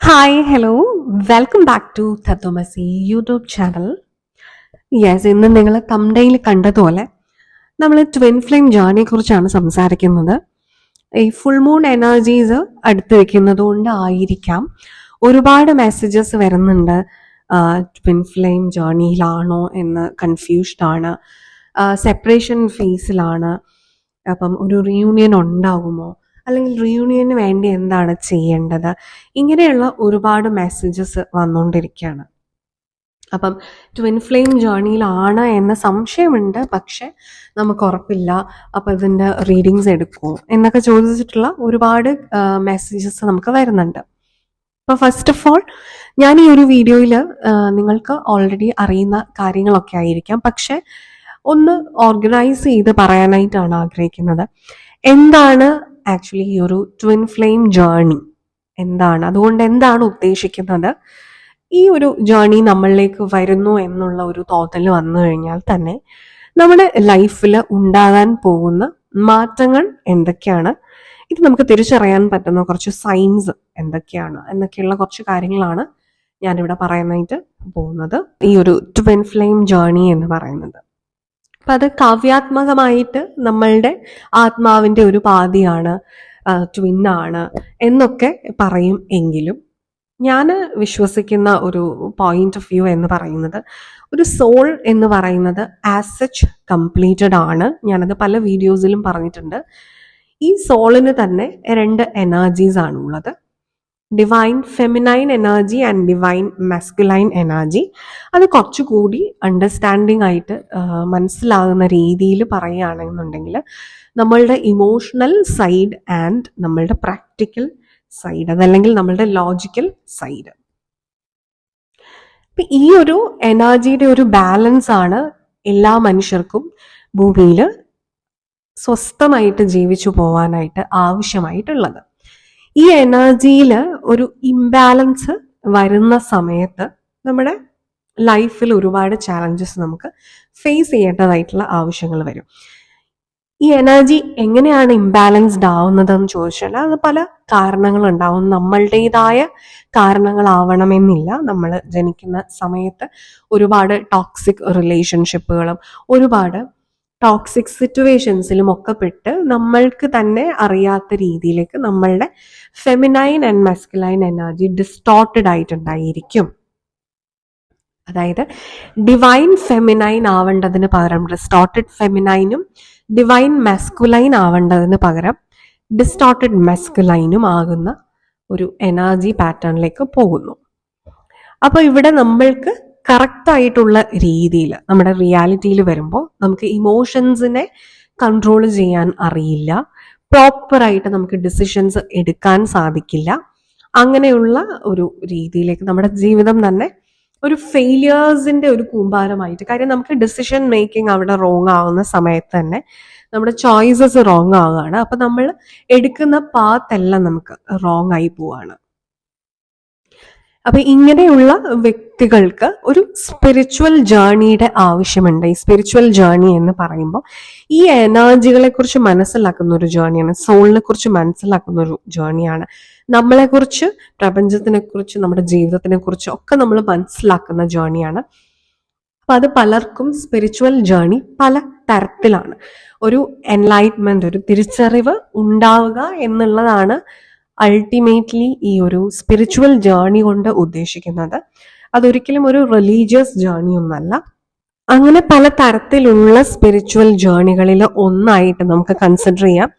Hi hello welcome back to Tatvamasi YouTube channel yes ഇന്ന് നിങ്ങൾ തമ്ടയിൽ കണ്ടതുപോലെ നമ്മൾ ട്വിൻ ഫ്ലെയിം ജേർണിയെ കുറിച്ചാണ് സംസാരിക്കുന്നത്. ഈ ഫുൾ മൂൺ എനർജീസ് അടുത്ത് വെക്കുന്നത് കൊണ്ടായിരിക്കാം. ഒരുപാട് മെസ്സേജസ് വരുന്നുണ്ട്. ട്വിൻ ഫ്ലെയിം ജേർണിയിലാണോ എന്ന് കൺഫ്യൂസ്ഡ് ആണ്. സെപ്പറേഷൻ ഫേസിലാണ് അപ്പം ഒരു റീയൂണിയൻ ഉണ്ടാകുമോ അല്ലെങ്കിൽ റീയൂണിയന് വേണ്ടി എന്താണ് ചെയ്യേണ്ടത്? ഇങ്ങനെയുള്ള ഒരുപാട് മെസ്സേജസ് വന്നുകൊണ്ടിരിക്കുകയാണ് അപ്പം ട്വിൻ ഫ്ലെയിം ജേർണിയിലാണ് എന്ന സംശയമുണ്ട്. പക്ഷെ നമുക്ക് ഉറപ്പില്ല. അപ്പം ഇതിന്റെ റീഡിങ്സ് എടുക്കുമോ എന്നൊക്കെ ചോദിച്ചിട്ടുള്ള ഒരുപാട് മെസ്സേജസ് നമുക്ക് വരുന്നുണ്ട്. അപ്പോൾ ഫസ്റ്റ് ഓഫ് ഓൾ ഞാൻ ഈ ഒരു വീഡിയോയിൽ നിങ്ങൾക്ക് ഓൾറെഡി അറിയുന്ന കാര്യങ്ങളൊക്കെ ആയിരിക്കാം. പക്ഷെ ഒന്ന് ഓർഗനൈസ് ചെയ്ത് പറയാനായിട്ടാണ് ആഗ്രഹിക്കുന്നത്. എന്താണ് ആക്ച്വലി ഈ ഒരു ട്വിൻ ഫ്ലെയിം ജേർണി എന്താണ്? അതുകൊണ്ട് എന്താണ് ഉദ്ദേശിക്കുന്നത്? ഈ ഒരു ജേർണി നമ്മളിലേക്ക് വരുന്നു എന്നുള്ള ഒരു തോന്നൽ വന്നു കഴിഞ്ഞാൽ തന്നെ നമ്മുടെ ലൈഫിൽ ഉണ്ടാകാൻ പോകുന്ന മാറ്റങ്ങൾ എന്തൊക്കെയാണ്? ഇത് നമുക്ക് തിരിച്ചറിയാൻ പറ്റുന്ന കുറച്ച് സൈൻസ് എന്തൊക്കെയാണ്? എന്നൊക്കെയുള്ള കുറച്ച് കാര്യങ്ങളാണ് ഞാനിവിടെ പറയാനായിട്ട് പോകുന്നത്. ഈ ഒരു ട്വിൻ ഫ്ലെയിം ജേർണി എന്ന് പറയുന്നത്. അപ്പം അത് കാവ്യാത്മകമായിട്ട് നമ്മളുടെ ആത്മാവിന്റെ ഒരു പാതിയാണ് ട്വിന്നാണ് എന്നൊക്കെ പറയും എങ്കിലും ഞാൻ വിശ്വസിക്കുന്ന ഒരു പോയിന്റ് ഓഫ് വ്യൂ എന്ന് പറയുന്നത് ഒരു സോൾ എന്ന് പറയുന്നത് ആസ് സച്ച് കംപ്ലീറ്റഡ് ആണ്. ഞാനത് പല വീഡിയോസിലും പറഞ്ഞിട്ടുണ്ട്. ഈ സോളിന് തന്നെ രണ്ട് എനർജീസ് ആണ് ഉള്ളത് divine feminine energy and divine masculine energy അത് കുറച്ചുകൂടി അണ്ടർസ്റ്റാൻഡിംഗ് ആയിട്ട് മനസ്സിലാകുന്ന രീതിയിൽ പറയുകയാണെന്നുണ്ടെങ്കിൽ നമ്മളുടെ ഇമോഷണൽ സൈഡ് ആൻഡ് നമ്മളുടെ പ്രാക്ടിക്കൽ സൈഡ് അതല്ലെങ്കിൽ നമ്മളുടെ ലോജിക്കൽ സൈഡ് ഇപ്പൊ ഈ ഒരു എനർജിയുടെ ഒരു ബാലൻസ് ആണ് എല്ലാ മനുഷ്യർക്കും ഭൂമിയിൽ സ്വസ്ഥമായിട്ട് ജീവിച്ചു പോവാനായിട്ട് ആവശ്യമായിട്ടുള്ളത്. ഈ എനർജിയിൽ ഒരു ഇംബാലൻസ് വരുന്ന സമയത്ത് നമ്മുടെ ലൈഫിൽ ഒരുപാട് ചാലഞ്ചസ് നമുക്ക് ഫേസ് ചെയ്യേണ്ടതായിട്ടുള്ള ആവശ്യങ്ങൾ വരും. ഈ എനർജി എങ്ങനെയാണ് ഇംബാലൻസ്ഡ് ആവുന്നതെന്ന് ചോദിച്ചാൽ അത് പല കാരണങ്ങളുണ്ടാവും നമ്മളുടേതായ കാരണങ്ങളാവണമെന്നില്ല. നമ്മൾ ജനിക്കുന്ന സമയത്ത് ഒരുപാട് ടോക്സിക് റിലേഷൻഷിപ്പുകളും ഒരുപാട് ടോക്സിക് സിറ്റുവേഷൻസിലും ഒക്കെ പെട്ട് നമ്മൾക്ക് തന്നെ അറിയാത്ത രീതിയിലേക്ക് നമ്മളുടെ feminine and masculine energy distorted ആയിട്ടുണ്ടായിരിക്കും. അതായത് ഡിവൈൻ ഫെമിനൈൻ ആവേണ്ടതിന് പകരം ഡിസ്റ്റോർട്ടഡ് ഫെമിനൈനും ഡിവൈൻ മസ്കുലൈൻ ആവേണ്ടതിന് പകരം ഡിസ്റ്റോർട്ടഡ് മസ്കുലൈനും ആകുന്ന ഒരു എനർജി പാറ്റേണിലേക്ക് പോകുന്നു. അപ്പോൾ ഇവിടെ നമ്മൾക്ക് കറക്റ്റ് ആയിട്ടുള്ള രീതിയിൽ നമ്മുടെ റിയാലിറ്റിയിൽ വരുമ്പോൾ നമുക്ക് ഇമോഷൻസിനെ കൺട്രോൾ ചെയ്യാൻ അറിയില്ല. പ്രോപ്പറായിട്ട് നമുക്ക് ഡിസിഷൻസ് എടുക്കാൻ സാധിക്കില്ല. അങ്ങനെയുള്ള ഒരു രീതിയിലേക്ക് നമ്മുടെ ജീവിതം തന്നെ ഒരു ഫെയിലിയേഴ്സിന്റെ ഒരു കൂമ്പാരമായിട്ട് കാര്യം നമുക്ക് ഡിസിഷൻ മേക്കിംഗ് അവിടെ റോങ് ആവുന്ന സമയത്ത് തന്നെ നമ്മുടെ ചോയ്സസ് റോങ് ആവുകയാണ്. അപ്പൊ നമ്മൾ എടുക്കുന്ന പാത്തെല്ലാം നമുക്ക് റോങ് ആയി പോവാണ്. അപ്പൊ ഇങ്ങനെയുള്ള വ്യക്തികൾക്ക് ഒരു സ്പിരിച്വൽ ജേർണിയുടെ ആവശ്യമുണ്ട്. ഈ സ്പിരിച്വൽ ജേർണി എന്ന് പറയുമ്പോൾ ഈ എനർജികളെ കുറിച്ച് മനസ്സിലാക്കുന്ന ഒരു ജേർണിയാണ് സോളിനെ കുറിച്ച് മനസ്സിലാക്കുന്ന ഒരു ജേർണിയാണ് നമ്മളെ കുറിച്ച് പ്രപഞ്ചത്തിനെ കുറിച്ച് നമ്മുടെ ജീവിതത്തിനെ കുറിച്ച് ഒക്കെ നമ്മൾ മനസ്സിലാക്കുന്ന ജേർണിയാണ് അപ്പൊ അത് പലർക്കും സ്പിരിച്വൽ ജേർണി പല തരത്തിലാണ്. ഒരു എൻലൈറ്റ്മെന്റ് ഒരു തിരിച്ചറിവ് ഉണ്ടാവുക എന്നുള്ളതാണ് അൾട്ടിമേറ്റ്ലി ഈ ഒരു സ്പിരിച്വൽ ജേർണി കൊണ്ട് ഉദ്ദേശിക്കുന്നത്. അതൊരിക്കലും ഒരു റിലീജിയസ് ജേർണി ഒന്നല്ല. അങ്ങനെ പല തരത്തിലുള്ള സ്പിരിച്വൽ ജേർണികളിൽ ഒന്നായിട്ട് നമുക്ക് കൺസിഡർ ചെയ്യാം.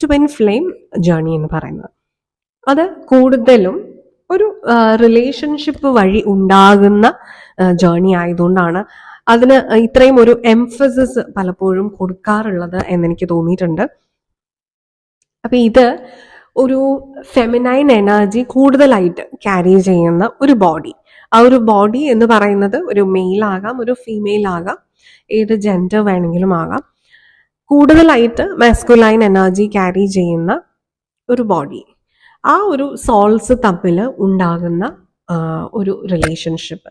ട്വിൻ ഫ്ലെയിം ജേർണി എന്ന് പറയുന്നത്. അത് കൂടുതലും ഒരു റിലേഷൻഷിപ്പ് വഴി ഉണ്ടാകുന്ന ജേർണി ആയതുകൊണ്ടാണ്. അതിന് ഇത്രയും ഒരു എംഫസിസ് പലപ്പോഴും കൊടുക്കാറുള്ളത് എന്നെനിക്ക് തോന്നിയിട്ടുണ്ട്. അപ്പൊ ഇത് ഒരു ഫെമിനൈൻ എനർജി കൂടുതലായിട്ട് ക്യാരി ചെയ്യുന്ന ഒരു ബോഡി ആ ഒരു ബോഡി എന്ന് പറയുന്നത് ഒരു മെയിൽ ആകാം ഒരു ഫീമെയിൽ ആകാം ഏത് ജെൻഡർ വേണമെങ്കിലും ആകാം. കൂടുതലായിട്ട് മാസ്കുലൈൻ എനർജി ക്യാരി ചെയ്യുന്ന ഒരു ബോഡി ആ ഒരു സോൾസ് തമ്മിൽ ഉണ്ടാകുന്ന ഒരു റിലേഷൻഷിപ്പ്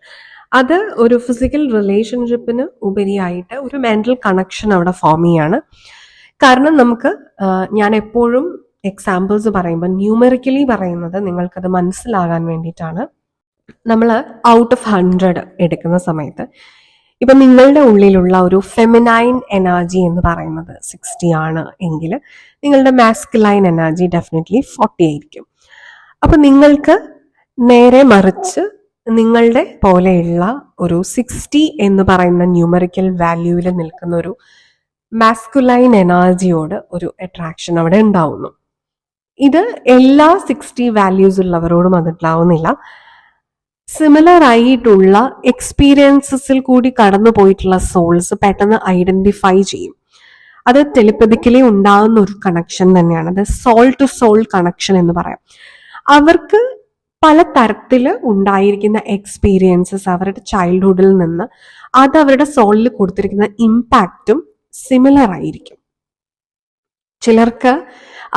അത് ഒരു ഫിസിക്കൽ റിലേഷൻഷിപ്പിന് ഉപരിയായിട്ട് ഒരു മെന്റൽ കണക്ഷൻ അവിടെ ഫോം ചെയ്യാണ്. കാരണം നമുക്ക് ഞാൻ എപ്പോഴും എക്സാമ്പിൾസ് പറയുമ്പോൾ ന്യൂമെറിക്കലി പറയുന്നത് നിങ്ങൾക്കത് മനസ്സിലാകാൻ വേണ്ടിയിട്ടാണ്. നമ്മൾ ഔട്ട് ഓഫ് ഹൺഡ്രഡ് എടുക്കുന്ന സമയത്ത് ഇപ്പം നിങ്ങളുടെ ഉള്ളിലുള്ള ഒരു ഫെമിനൈൻ എനർജി എന്ന് പറയുന്നത് സിക്സ്റ്റി ആണ് എങ്കിൽ നിങ്ങളുടെ മാസ്കുലൈൻ എനർജി ഡെഫിനറ്റ്ലി ഫോർട്ടി ആയിരിക്കും. അപ്പം നിങ്ങൾക്ക് നേരെ മറിച്ച് നിങ്ങളുടെ പോലെയുള്ള ഒരു സിക്സ്റ്റി എന്ന് പറയുന്ന ന്യൂമറിക്കൽ വാല്യൂവിൽ നിൽക്കുന്ന ഒരു മാസ്കുലൈൻ എനർജിയോട് ഒരു അട്രാക്ഷൻ അവിടെ ഉണ്ടാവുന്നു. ഇത് എല്ലാ സിക്സ്റ്റി വാല്യൂസ് ഉള്ളവരോടും അതിട്ടാവുന്നില്ല സിമിലർ ആയിട്ടുള്ള എക്സ്പീരിയൻസസിൽ കൂടി കടന്നു പോയിട്ടുള്ള സോൾസ് പെട്ടെന്ന് ഐഡന്റിഫൈ ചെയ്യും. അത് ടെലിപ്പതിക്കലി ഉണ്ടാകുന്ന ഒരു കണക്ഷൻ തന്നെയാണ്. അത് സോൾ ടു സോൾ കണക്ഷൻ എന്ന് പറയാം. അവർക്ക് പല തരത്തിൽ ഉണ്ടായിരിക്കുന്ന എക്സ്പീരിയൻസസ് അവരുടെ ചൈൽഡ്ഹുഡിൽ നിന്ന് അത് അവരുടെ സോളിൽ കൊടുത്തിരിക്കുന്ന ഇമ്പാക്റ്റും സിമിലർ ആയിരിക്കും. ചിലർക്ക്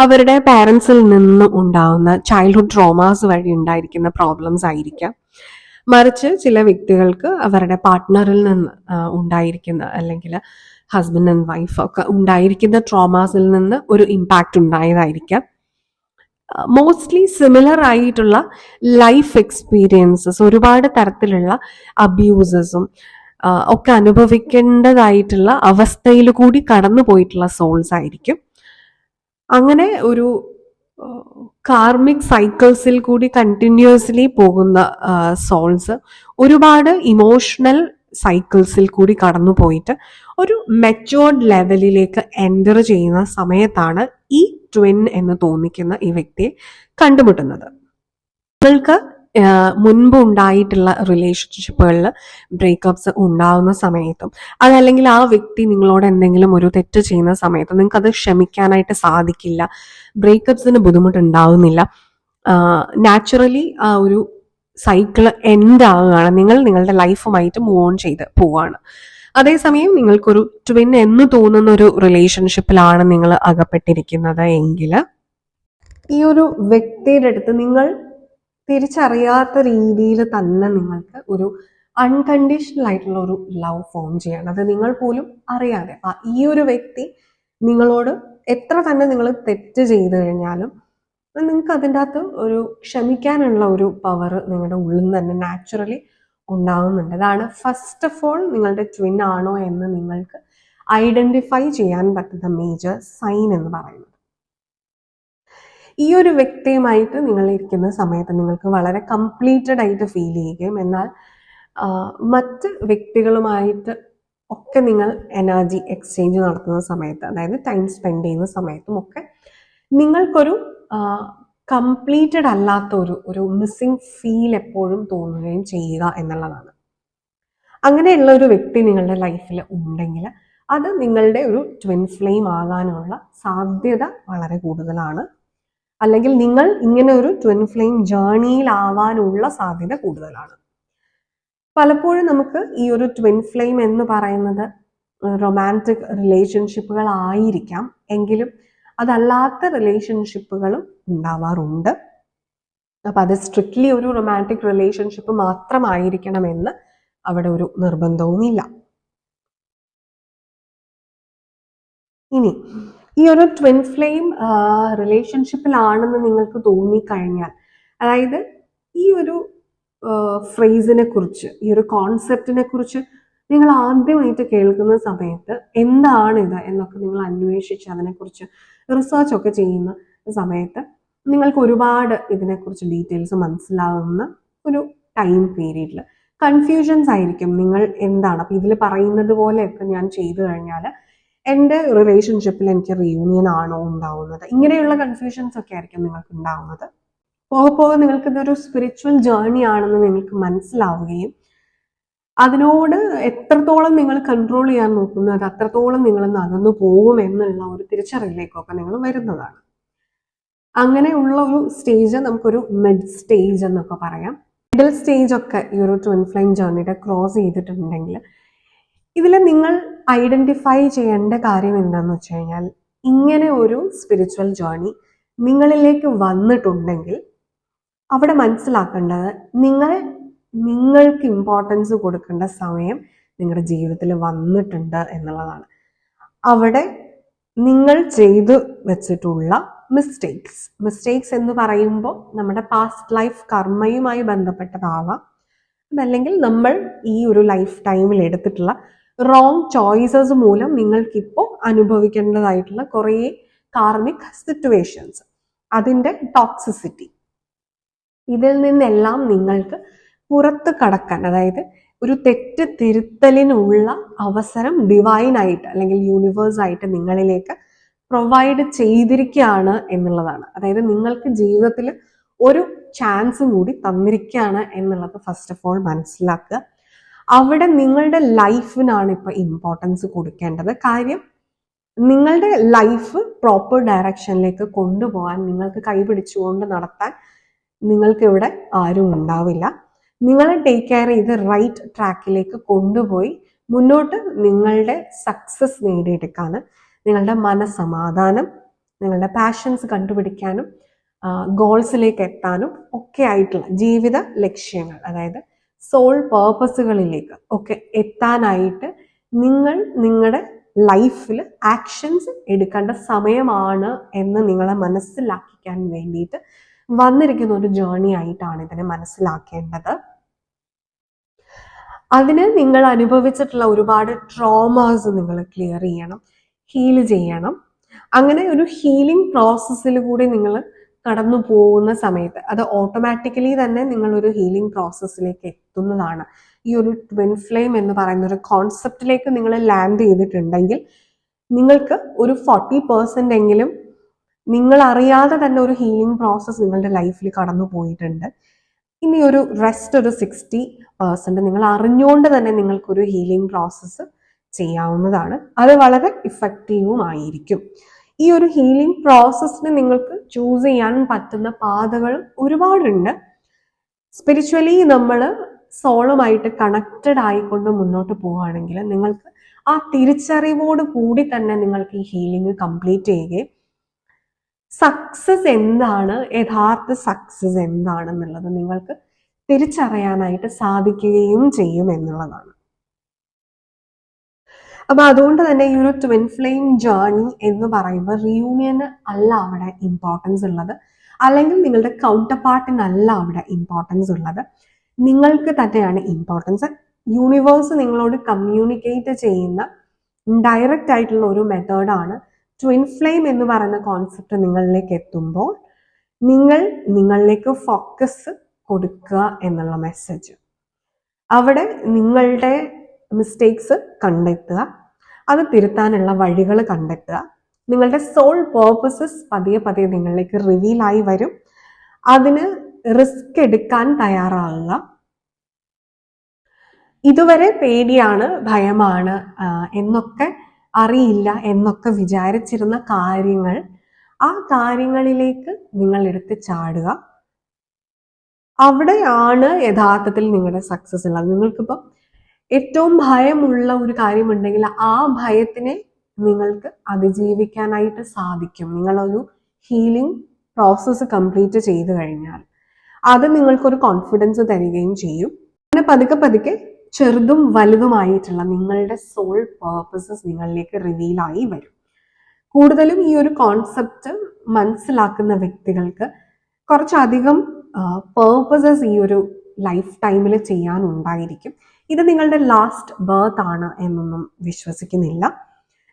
അവരുടെ പാരൻസിൽ നിന്ന് ഉണ്ടാവുന്ന ചൈൽഡ്ഹുഡ് ട്രോമാസ് വഴി ഉണ്ടായിരിക്കുന്ന പ്രോബ്ലംസ് ആയിരിക്കാം. മറിച്ച് ചില വ്യക്തികൾക്ക് അവരുടെ പാർട്ട്ണറിൽ നിന്ന് ഉണ്ടായിരിക്കുന്ന അല്ലെങ്കിൽ ഹസ്ബൻഡ് ആൻഡ് വൈഫ് ഒക്കെ ഉണ്ടായിരിക്കുന്ന ട്രോമാസിൽ നിന്ന് ഒരു ഇമ്പാക്റ്റ് ഉണ്ടായതായിരിക്കാം. മോസ്റ്റ്ലി സിമിലർ ആയിട്ടുള്ള ലൈഫ് എക്സ്പീരിയൻസസ് ഒരുപാട് തരത്തിലുള്ള അബ്യൂസസും ഒക്കെ അനുഭവിക്കേണ്ടതായിട്ടുള്ള അവസ്ഥയിൽ കൂടി കടന്നു പോയിട്ടുള്ള സോൾസ് ആയിരിക്കും. അങ്ങനെ ഒരു കാർമിക് സൈക്കിൾസിൽ കൂടി കണ്ടിന്യൂസ്ലി പോകുന്ന സോൾസ് ഒരുപാട് ഇമോഷണൽ സൈക്കിൾസിൽ കൂടി കടന്നു പോയിട്ട് ഒരു മെച്ചോർഡ് ലെവലിലേക്ക് എന്റർ ചെയ്യുന്ന സമയത്താണ് ഈ ട്വിൻ എന്ന് തോന്നിക്കുന്ന ഈ വ്യക്തിയെ കണ്ടുമുട്ടുന്നത്. നിങ്ങൾക്ക് മുൻപ് ഉണ്ടായിട്ടുള്ള റിലേഷൻഷിപ്പുകളിൽ ബ്രേക്കപ്സ് ഉണ്ടാവുന്ന സമയത്തും അതല്ലെങ്കിൽ ആ വ്യക്തി നിങ്ങളോട് എന്തെങ്കിലും ഒരു തെറ്റ് ചെയ്യുന്ന സമയത്തും നിങ്ങൾക്ക് അത് ക്ഷമിക്കാനായിട്ട് സാധിക്കില്ല ബ്രേക്കപ്സിന് ബുദ്ധിമുട്ടുണ്ടാവുന്നില്ല. നാച്ചുറലി ആ ഒരു സൈക്കിൾ എൻഡ് ആവുകയാണ്. നിങ്ങൾ നിങ്ങളുടെ ലൈഫുമായിട്ട് മൂവ് ഓൺ ചെയ്ത് പോവാണ് അതേസമയം നിങ്ങൾക്കൊരു ട്വിൻ എന്ന് തോന്നുന്ന ഒരു റിലേഷൻഷിപ്പിലാണ് നിങ്ങൾ അകപ്പെട്ടിരിക്കുന്നത് എങ്കിൽ ഈ ഒരു വ്യക്തിയുടെ അടുത്ത് നിങ്ങൾ തിരിച്ചറിയാത്ത രീതിയിൽ തന്നെ നിങ്ങൾക്ക് ഒരു അൺകണ്ടീഷണൽ ആയിട്ടുള്ള ഒരു ലവ് ഫോം ചെയ്യണം. അത് നിങ്ങൾ പോലും അറിയാതെ. ആ ഈ ഒരു വ്യക്തി നിങ്ങളോട് എത്ര തന്നെ നിങ്ങൾ തെറ്റ് ചെയ്തു കഴിഞ്ഞാലും നിങ്ങൾക്ക് അതിന്റെ അകത്ത് ഒരു ക്ഷമിക്കാനുള്ള ഒരു പവർ നിങ്ങളുടെ ഉള്ളിൽ നിന്ന് തന്നെ നാച്ചുറലി ഉണ്ടാവുന്നുണ്ട്. അതാണ് ഫസ്റ്റ് ഓഫ് ഓൾ നിങ്ങളുടെ ട്വിൻ ആണോ എന്ന് നിങ്ങൾക്ക് ഐഡന്റിഫൈ ചെയ്യാൻ പറ്റുന്ന മേജർ സൈൻ എന്ന് പറയുന്നത്. ഈ ഒരു വ്യക്തിയുമായിട്ട് നിങ്ങൾ ഇരിക്കുന്ന സമയത്ത് നിങ്ങൾക്ക് വളരെ കംപ്ലീറ്റഡ് ആയിട്ട് ഫീൽ ചെയ്യുകയും എന്നാൽ മറ്റ് വ്യക്തികളുമായിട്ട് ഒക്കെ നിങ്ങൾ എനർജി എക്സ്ചേഞ്ച് നടത്തുന്ന സമയത്ത് അതായത് ടൈം സ്പെൻഡ് ചെയ്യുന്ന സമയത്തും ഒക്കെ നിങ്ങൾക്കൊരു കംപ്ലീറ്റഡ് അല്ലാത്ത ഒരു ഒരു മിസ്സിങ് ഫീൽ എപ്പോഴും തോന്നുകയും ചെയ്യുക എന്നുള്ളതാണ്. അങ്ങനെയുള്ള ഒരു വ്യക്തി നിങ്ങളുടെ ലൈഫിൽ ഉണ്ടെങ്കിൽ അത് നിങ്ങളുടെ ഒരു ട്വിൻ ഫ്ലെയിം ആകാനുള്ള സാധ്യത വളരെ കൂടുതലാണ്. അല്ലെങ്കിൽ നിങ്ങൾ ഇങ്ങനെ ഒരു ട്വിൻ ഫ്ലെയിം ജേണിയിലാവാനുള്ള സാധ്യത കൂടുതലാണ്. പലപ്പോഴും നമുക്ക് ഈ ഒരു ട്വിൻ ഫ്ലെയിം എന്ന് പറയുന്നത് റൊമാന്റിക് റിലേഷൻഷിപ്പുകൾ ആയിരിക്കാം. എങ്കിലും അതല്ലാത്ത റിലേഷൻഷിപ്പുകളും ഉണ്ടാവാറുണ്ട്. അപ്പം അത് സ്ട്രിക്ട്ലി ഒരു റൊമാന്റിക് റിലേഷൻഷിപ്പ് മാത്രമായിരിക്കണമെന്ന് അവിടെ ഒരു നിർബന്ധവുമില്ല. ഇനി ഈ ഒരു ട്വിൻ ഫ്ലെയിം റിലേഷൻഷിപ്പിലാണെന്ന് നിങ്ങൾക്ക് തോന്നിക്കഴിഞ്ഞാൽ അതായത് ഈ ഒരു ഫ്രേസിനെ കുറിച്ച് ഈ ഒരു കോൺസെപ്റ്റിനെ കുറിച്ച് നിങ്ങൾ ആദ്യമായിട്ട് കേൾക്കുന്ന സമയത്ത് എന്താണ് ഇത് എന്നൊക്കെ നിങ്ങൾ അന്വേഷിച്ച് അതിനെക്കുറിച്ച് റിസർച്ച് ഒക്കെ ചെയ്യുന്ന സമയത്ത് നിങ്ങൾക്ക് ഒരുപാട് ഇതിനെക്കുറിച്ച് ഡീറ്റെയിൽസ് മനസ്സിലാവുന്ന ഒരു ടൈം പീരീഡിൽ കൺഫ്യൂഷൻസ് ആയിരിക്കും നിങ്ങൾ എന്താണ്. അപ്പം ഇതിൽ പറയുന്നത് പോലെയൊക്കെ ഞാൻ ചെയ്തു കഴിഞ്ഞാൽ എന്റെ റിലേഷൻഷിപ്പിൽ എനിക്ക് റീയൂണിയൻ ആണോ ഉണ്ടാവുന്നത്? ഇങ്ങനെയുള്ള കൺഫ്യൂഷൻസ് ഒക്കെ ആയിരിക്കും നിങ്ങൾക്ക് ഉണ്ടാവുന്നത്. പോകെ പോകെ നിങ്ങൾക്ക് ഇതൊരു സ്പിരിച്വൽ ജേർണി ആണെന്ന് നിങ്ങൾക്ക് മനസ്സിലാവുകയും അതിനോട് എത്രത്തോളം നിങ്ങൾ കൺട്രോൾ ചെയ്യാൻ നോക്കുന്നു അത് അത്രത്തോളം നിങ്ങൾ നകന്നു പോകും എന്നുള്ള ഒരു തിരിച്ചറിവിലേക്കൊക്കെ നിങ്ങൾ വരുന്നതാണ്. അങ്ങനെയുള്ള ഒരു സ്റ്റേജ് നമുക്കൊരു മിഡ് സ്റ്റേജ് എന്നൊക്കെ പറയാം. മിഡിൽ സ്റ്റേജ് ഒക്കെ ഈ ഒരു ട്വിൻ ഫ്ലെയിം ജേർണിയുടെ ക്രോസ് ചെയ്തിട്ടുണ്ടെങ്കിൽ ഇതിൽ നിങ്ങൾ ഐഡന്റിഫൈ ചെയ്യേണ്ട കാര്യം എന്താണെന്ന് വെച്ച് കഴിഞ്ഞാൽ ഇങ്ങനെ ഒരു സ്പിരിച്വൽ ജേർണി നിങ്ങളിലേക്ക് വന്നിട്ടുണ്ടെങ്കിൽ അവിടെ മനസ്സിലാക്കേണ്ടത് നിങ്ങൾ നിങ്ങൾക്ക് ഇമ്പോർട്ടൻസ് കൊടുക്കേണ്ട സമയം നിങ്ങളുടെ ജീവിതത്തിൽ വന്നിട്ടുണ്ട് എന്നുള്ളതാണ്. അവിടെ നിങ്ങൾ ചെയ്തു വെച്ചിട്ടുള്ള മിസ്റ്റേക്സ് മിസ്റ്റേക്സ് എന്ന് പറയുമ്പോൾ നമ്മുടെ പാസ്റ്റ് ലൈഫ് കർമ്മയുമായി ബന്ധപ്പെട്ടതാവാം. അതല്ലെങ്കിൽ നമ്മൾ ഈ ഒരു ലൈഫ് ടൈമിൽ എടുത്തിട്ടുള്ള റോങ് ചോയ്സസ് മൂലം നിങ്ങൾക്കിപ്പോൾ അനുഭവിക്കേണ്ടതായിട്ടുള്ള കുറേ കാർമിക് സിറ്റുവേഷൻസ് അതിന്റെ ടോക്സിസിറ്റി ഇതിൽ നിന്നെല്ലാം നിങ്ങൾക്ക് പുറത്ത് കടക്കാൻ അതായത് ഒരു തെറ്റ് തിരുത്തലിനുള്ള അവസരം ഡിവൈനായിട്ട് അല്ലെങ്കിൽ യൂണിവേഴ്സ് ആയിട്ട് നിങ്ങളിലേക്ക് പ്രൊവൈഡ് ചെയ്തിരിക്കുകയാണ് എന്നുള്ളതാണ്. അതായത് നിങ്ങൾക്ക് ജീവിതത്തിൽ ഒരു ചാൻസും കൂടി തന്നിരിക്കുകയാണ് എന്നുള്ളത് ഫസ്റ്റ് ഓഫ് ഓൾ മനസ്സിലാക്കുക. അവിടെ നിങ്ങളുടെ ലൈഫിനാണ് ഇപ്പൊ ഇമ്പോർട്ടൻസ് കൊടുക്കേണ്ടത്. കാര്യം നിങ്ങളുടെ ലൈഫ് പ്രോപ്പർ ഡയറക്ഷനിലേക്ക് കൊണ്ടുപോകാൻ നിങ്ങൾക്ക് കൈപിടിച്ചുകൊണ്ട് നടത്താൻ നിങ്ങൾക്ക് ഇവിടെ ആരും ഉണ്ടാവില്ല. നിങ്ങളെ ടേക്ക് കെയർ ചെയ്ത് റൈറ്റ് ട്രാക്കിലേക്ക് കൊണ്ടുപോയി മുന്നോട്ട് നിങ്ങളുടെ സക്സസ് നേടിയെടുക്കാനും നിങ്ങളുടെ മനസമാധാനം നിങ്ങളുടെ പാഷൻസ് കണ്ടുപിടിക്കാനും ഗോൾസിലേക്ക് എത്താനും ഒക്കെ ആയിട്ടുള്ള ജീവിത ലക്ഷ്യങ്ങൾ അതായത് സോൾ പേർപ്പസുകളിലേക്ക് ഒക്കെ എത്താനായിട്ട് നിങ്ങൾ നിങ്ങളുടെ ലൈഫിൽ ആക്ഷൻസ് എടുക്കേണ്ട സമയമാണ് എന്ന് നിങ്ങളെ മനസ്സിലാക്കിക്കാൻ വേണ്ടിയിട്ട് വന്നിരിക്കുന്ന ഒരു ജേണി ആയിട്ടാണ് ഇതിനെ മനസ്സിലാക്കേണ്ടത്. അതിന് നിങ്ങൾ അനുഭവിച്ചിട്ടുള്ള ഒരുപാട് ട്രോമാസ് നിങ്ങൾ ക്ലിയർ ചെയ്യണം ഹീൽ ചെയ്യണം. അങ്ങനെ ഒരു ഹീലിംഗ് പ്രോസസ്സിൽ കൂടി നിങ്ങൾ കടന്നു പോകുന്ന സമയത്ത് അത് ഓട്ടോമാറ്റിക്കലി തന്നെ നിങ്ങൾ ഒരു ഹീലിംഗ് പ്രോസസ്സിലേക്ക് എത്തുന്നതാണ്. ഈ ഒരു ട്വിൻ ഫ്ലെയിം എന്ന് പറയുന്ന ഒരു കോൺസെപ്റ്റിലേക്ക് നിങ്ങൾ ലാൻഡ് ചെയ്തിട്ടുണ്ടെങ്കിൽ നിങ്ങൾക്ക് ഒരു ഫോർട്ടി പെർസെന്റ് എങ്കിലും നിങ്ങൾ അറിയാതെ തന്നെ ഒരു ഹീലിംഗ് പ്രോസസ്സ് നിങ്ങളുടെ ലൈഫിൽ കടന്നു പോയിട്ടുണ്ട്. ഇനി ഒരു റെസ്റ്റ് ഒരു സിക്സ്റ്റി പെർസെന്റ് നിങ്ങൾ അറിഞ്ഞുകൊണ്ട് തന്നെ നിങ്ങൾക്കൊരു ഹീലിംഗ് പ്രോസസ്സ് ചെയ്യാവുന്നതാണ്. അത് വളരെ ഇഫക്റ്റീവും ആയിരിക്കും. ഈ ഒരു ഹീലിംഗ് പ്രോസസ്സിന് നിങ്ങൾക്ക് ചൂസ് ചെയ്യാൻ പറ്റുന്ന പാതകൾ ഒരുപാടുണ്ട്. സ്പിരിച്വലി നമ്മൾ സോളുമായിട്ട് കണക്റ്റഡ് ആയിക്കൊണ്ട് മുന്നോട്ട് പോവുകയാണെങ്കിൽ നിങ്ങൾക്ക് ആ തിരിച്ചറിവോട് കൂടി തന്നെ നിങ്ങൾക്ക് ഈ ഹീലിംഗ് കംപ്ലീറ്റ് ചെയ്യുകയും സക്സസ് എന്താണ് യഥാർത്ഥ സക്സസ് എന്താണെന്നുള്ളത് നിങ്ങൾക്ക് തിരിച്ചറിയാനായിട്ട് സാധിക്കുകയും ചെയ്യും എന്നുള്ളതാണ്. അപ്പൊ അതുകൊണ്ട് തന്നെ ഈ ഒരു ട്വിൻ ഫ്ലെയിം ജേർണി എന്ന് പറയുമ്പോൾ റിയൂണിയന് അല്ല അവിടെ ഇമ്പോർട്ടൻസ് ഉള്ളത്. അല്ലെങ്കിൽ നിങ്ങളുടെ കൗണ്ടർ പാർട്ടിനല്ല അവിടെ ഇമ്പോർട്ടൻസ് ഉള്ളത്. നിങ്ങൾക്ക് തന്നെയാണ് ഇമ്പോർട്ടൻസ് യൂണിവേഴ്സ് നിങ്ങളോട് കമ്മ്യൂണിക്കേറ്റ് ചെയ്യുന്ന ഡയറക്റ്റ് ആയിട്ടുള്ള ഒരു മെത്തേഡാണ് ട്വിൻ ഫ്ലെയിം എന്ന് പറയുന്ന കോൺസെപ്റ്റ് നിങ്ങളിലേക്ക് എത്തുമ്പോൾ നിങ്ങൾ നിങ്ങളിലേക്ക് ഫോക്കസ് കൊടുക്കുക എന്നുള്ള മെസ്സേജ് അവിടെ നിങ്ങളുടെ മിസ്റ്റേക്സ് കണ്ടെത്തുക. അത് തിരുത്താനുള്ള വഴികൾ കണ്ടെത്തുക. നിങ്ങളുടെ സോൾ പേർപ്പസസ് പതിയെ പതിയെ നിങ്ങളിലേക്ക് റിവീലായി വരും. അതിന് റിസ്ക് എടുക്കാൻ തയ്യാറാകുക ഇതുവരെ പേടിയാണ് ഭയമാണ് എന്നൊക്കെ അറിയില്ല എന്നൊക്കെ വിചാരിച്ചിരുന്ന കാര്യങ്ങൾ ആ കാര്യങ്ങളിലേക്ക് നിങ്ങൾ എടുത്ത് ചാടുക. അവിടെയാണ് യഥാർത്ഥത്തിൽ നിങ്ങളുടെ സക്സസ് ഉള്ളത്. നിങ്ങൾക്കിപ്പോൾ ഏറ്റവും ഭയമുള്ള ഒരു കാര്യമുണ്ടെങ്കിൽ ആ ഭയത്തിനെ നിങ്ങൾക്ക് അതിജീവിക്കാനായിട്ട് സാധിക്കും. നിങ്ങളൊരു ഹീലിംഗ് പ്രോസസ്സ് കംപ്ലീറ്റ് ചെയ്തു കഴിഞ്ഞാൽ അത് നിങ്ങൾക്കൊരു കോൺഫിഡൻസ് തരികയും ചെയ്യും. പിന്നെ പതുക്കെ പതുക്കെ ചെറുതും വലുതുമായിട്ടുള്ള നിങ്ങളുടെ സോൾ പേർപ്പസസ് നിങ്ങളിലേക്ക് റിവീലായി വരും. കൂടുതലും ഈ ഒരു കോൺസെപ്റ്റ് മനസ്സിലാക്കുന്ന വ്യക്തികൾക്ക് കുറച്ചധികം പേർപ്പസസ് ഈ ഒരു ലൈഫ് ടൈമിൽ ചെയ്യാനുണ്ടായിരിക്കും. ഇത് നിങ്ങളുടെ ലാസ്റ്റ് ബർത്ത് ആണ് എന്നൊന്നും വിശ്വസിക്കുന്നില്ല.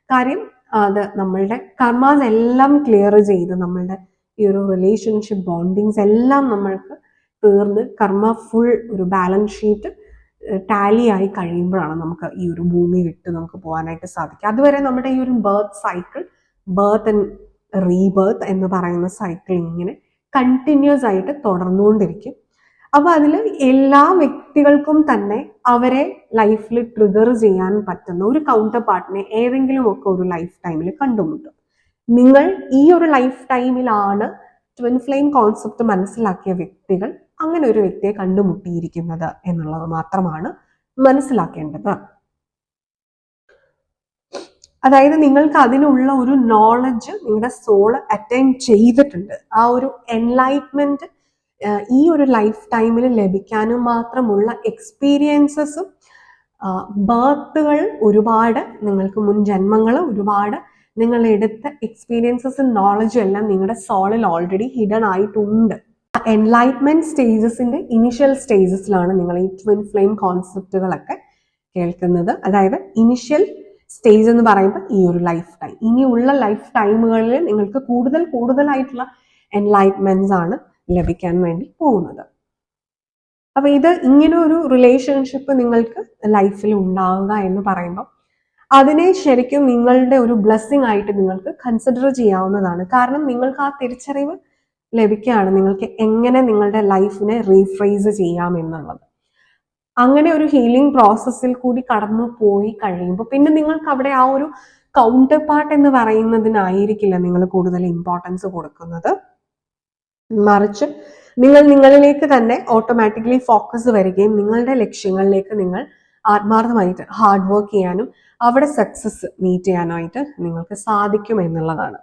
കാര്യം അത് നമ്മളുടെ കർമാസ് എല്ലാം ക്ലിയർ ചെയ്ത് നമ്മളുടെ ഈ ഒരു റിലേഷൻഷിപ്പ് ബോണ്ടിങ്സ് എല്ലാം നമ്മൾക്ക് തീർന്ന് കർമ്മ ഫുൾ ഒരു ബാലൻസ് ഷീറ്റ് ടാലി ആയി കഴിയുമ്പോഴാണ് നമുക്ക് ഈ ഒരു ഭൂമി വിട്ട് നമുക്ക് പോകാനായിട്ട് സാധിക്കുക. അതുവരെ നമ്മുടെ ഈ ഒരു birth cycle birth and rebirth എന്ന് പറയുന്ന സൈക്കിൾ ഇങ്ങനെ കണ്ടിന്യൂസ് ആയിട്ട് തുടർന്നുകൊണ്ടിരിക്കും. അപ്പൊ അതിൽ എല്ലാ വ്യക്തികൾക്കും തന്നെ അവരെ ലൈഫിൽ ട്രിഗർ ചെയ്യാൻ പറ്റുന്ന ഒരു കൗണ്ടർ പാർട്ടിനെ ഏതെങ്കിലും ഒക്കെ ഒരു ലൈഫ് ടൈമിൽ കണ്ടുമുട്ടും. നിങ്ങൾ ഈ ഒരു ലൈഫ് ടൈമിലാണ് ട്വിൻ ഫ്ലെയിം കോൺസെപ്റ്റ് മനസ്സിലാക്കിയ വ്യക്തികൾ അങ്ങനെ ഒരു വ്യക്തിയെ കണ്ടുമുട്ടിയിരിക്കുന്നത് എന്നുള്ളത് മാത്രമാണ് മനസ്സിലാക്കേണ്ടത്. അതായത് നിങ്ങൾക്ക് അതിനുള്ള ഒരു നോളജ് നിങ്ങളുടെ സോൾ അറ്റൈൻ ചെയ്തിട്ടുണ്ട്. ആ ഒരു എൻലൈറ്റ്മെന്റ് ഈ ഒരു ലൈഫ് ടൈമിൽ ലഭിക്കാനും മാത്രമുള്ള എക്സ്പീരിയൻസസും ബർത്തുകൾ ഒരുപാട് നിങ്ങൾക്ക് മുൻ ജന്മങ്ങൾ ഒരുപാട് നിങ്ങൾ എടുത്ത എക്സ്പീരിയൻസസും നോളജും എല്ലാം നിങ്ങളുടെ സോളിൽ ഓൾറെഡി ഹിഡൻ ആയിട്ടുണ്ട്. എൻലൈറ്റ്മെന്റ് സ്റ്റേജസിന്റെ ഇനിഷ്യൽ സ്റ്റേജസിലാണ് നിങ്ങൾ ഈ ട്വിൻ ഫ്ലെയിം കോൺസെപ്റ്റുകളൊക്കെ കേൾക്കുന്നത്. അതായത് ഇനിഷ്യൽ സ്റ്റേജ് എന്ന് പറയുമ്പോൾ ഈ ഒരു ലൈഫ് ടൈം ഇനിയുള്ള ലൈഫ് ടൈമുകളിൽ നിങ്ങൾക്ക് കൂടുതൽ കൂടുതലായിട്ടുള്ള എൻലൈറ്റ്മെന്റ്സ് ആണ് ലഭിക്കാൻ വേണ്ടി പോകുന്നത്. അപ്പൊ ഇത് ഇങ്ങനെ ഒരു റിലേഷൻഷിപ്പ് നിങ്ങൾക്ക് ലൈഫിൽ ഉണ്ടാവുക എന്ന് പറയുമ്പോൾ അതിനെ ശരിക്കും നിങ്ങളുടെ ഒരു ബ്ലെസ്സിങ് ആയിട്ട് നിങ്ങൾക്ക് കൺസിഡർ ചെയ്യാവുന്നതാണ്. കാരണം നിങ്ങൾക്ക് ആ തിരിച്ചറിവ് ലഭിക്കുകയാണ്. നിങ്ങൾക്ക് എങ്ങനെ നിങ്ങളുടെ ലൈഫിനെ റീഫ്രൈസ് ചെയ്യാം എന്നുള്ളത്. അങ്ങനെ ഒരു ഹീലിംഗ് പ്രോസസ്സിൽ കൂടി കടന്നു പോയി കഴിയുമ്പോൾ പിന്നെ നിങ്ങൾക്ക് അവിടെ ആ ഒരു കൗണ്ടർ പാർട്ട് എന്ന് പറയുന്നതിനായിരിക്കില്ല നിങ്ങൾ കൂടുതൽ ഇമ്പോർട്ടൻസ് കൊടുക്കുന്നത്. മറിച്ച് നിങ്ങൾ നിങ്ങളിലേക്ക് തന്നെ ഓട്ടോമാറ്റിക്കലി ഫോക്കസ് വരികയും നിങ്ങളുടെ ലക്ഷ്യങ്ങളിലേക്ക് നിങ്ങൾ ആത്മാർത്ഥമായിട്ട് ഹാർഡ് വർക്ക് ചെയ്യാനും അവിടെ സക്സസ് മീറ്റ് ചെയ്യാനായിട്ട് നിങ്ങൾക്ക് സാധിക്കും എന്നുള്ളതാണ്.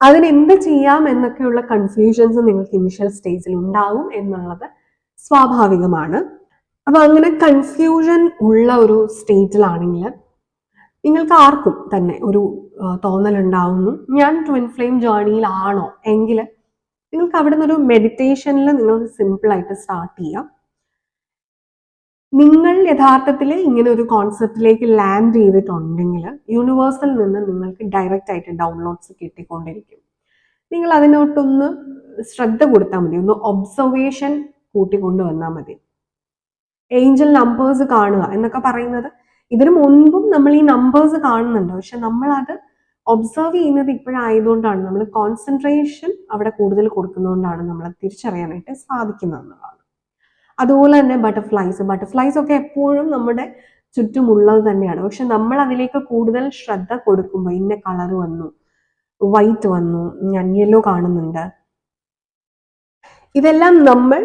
അതിനെന്ത് ചെയ്യാം എന്നൊക്കെയുള്ള കൺഫ്യൂഷൻസ് നിങ്ങൾക്ക് ഇനിഷ്യൽ സ്റ്റേജിൽ ഉണ്ടാവും എന്നുള്ളത് സ്വാഭാവികമാണ്. അപ്പൊ അങ്ങനെ കൺഫ്യൂഷൻ ഉള്ള ഒരു സ്റ്റേറ്റിലാണെങ്കിൽ നിങ്ങൾക്ക് ആർക്കും തന്നെ ഒരു തോന്നലുണ്ടാവുന്നു. ഞാൻ ട്വിൻ ഫ്ലെയിം ജേർണിയിലാണോ എങ്കിൽ നിങ്ങൾക്ക് അവിടെ നിന്നൊരു മെഡിറ്റേഷനിൽ നിങ്ങൾ സിമ്പിൾ ആയിട്ട് സ്റ്റാർട്ട് ചെയ്യാം. നിങ്ങൾ യഥാർത്ഥത്തിൽ ഇങ്ങനെ ഒരു കോൺസെപ്റ്റിലേക്ക് ലാൻഡ് ചെയ്തിട്ടുണ്ടെങ്കിൽ യൂണിവേഴ്സിൽ നിന്ന് നിങ്ങൾക്ക് ഡയറക്റ്റ് ആയിട്ട് ഡൗൺലോഡ്സ് കിട്ടിക്കൊണ്ടിരിക്കും. നിങ്ങൾ അതിനോട്ടൊന്ന് ശ്രദ്ധ കൊടുത്താൽ മതി. ഒന്ന് ഒബ്സർവേഷൻ കൂട്ടിക്കൊണ്ട് വന്നാൽ മതി. ഏഞ്ചൽ നമ്പേഴ്സ് കാണുക എന്നൊക്കെ പറയുന്നത് ഇതിനു മുൻപും നമ്മൾ ഈ നമ്പേഴ്സ് കാണുന്നുണ്ട്. പക്ഷെ നമ്മൾ അത് ഒബ്സർവ് ചെയ്യുന്നത് ഇപ്പോഴായതുകൊണ്ടാണ്. നമ്മൾ കോൺസെൻട്രേഷൻ അവിടെ കൂടുതൽ കൊടുക്കുന്നതുകൊണ്ടാണ് നമ്മൾ തിരിച്ചറിയാനായിട്ട് സാധിക്കുന്നത് എന്നുള്ളതാണ്. അതുപോലെ തന്നെ ബട്ടർഫ്ലൈസ് ബട്ടർഫ്ലൈസ് ഒക്കെ എപ്പോഴും നമ്മുടെ ചുറ്റുമുള്ളത് തന്നെയാണ്. പക്ഷെ നമ്മൾ അതിലേക്ക് കൂടുതൽ ശ്രദ്ധ കൊടുക്കുമ്പോൾ ഇന്ന കളർ വന്നു വൈറ്റ് വന്നു ഞാൻ യെല്ലോ കാണുന്നുണ്ട്. ഇതെല്ലാം നമ്മൾ